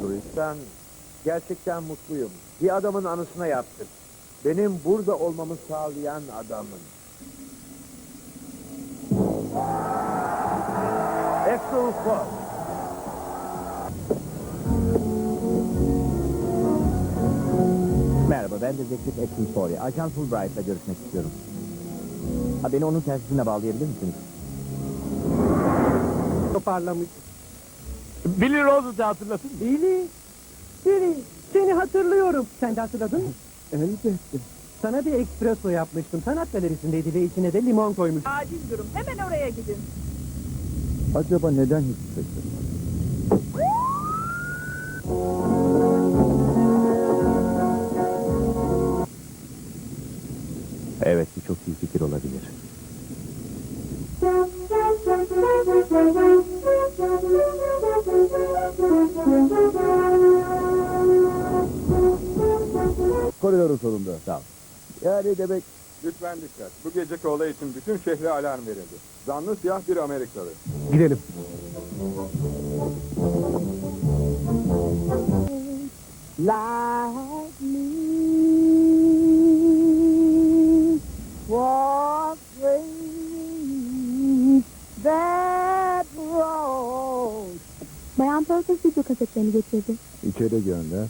sorarsan gerçekten mutluyum. Bir adamın anısına yaptık. Benim burada olmamı sağlayan adamın. Axel Fox. Merhaba ben dedektif Exim Story. Ajan Fulbright'la görüşmek istiyorum. Ha, beni onun telsizine bağlayabilir misiniz? Toparlamış. Billy Rose'u hatırlasın. Billy. Billy. Seni hatırlıyorum. Sen de hatırladın mı? Elbette. Sana bir espresso yapmıştım. Sanat galerisindeydi ve içine de limon koymuş. Acil durum. Hemen oraya gidin. Acaba neden hiç şaşırmadım? Evet bu çok iyi fikir olabilir. Koridorun sonunda. Ol. Yani demek Lütfen dikkat. Bu geceki olay için bütün şehre alarm verildi. Zanlı siyah bir Amerikalı. Gidelim. like me walk road. Bayan Purvis video kasetlerini getirdi. İçeri gönder.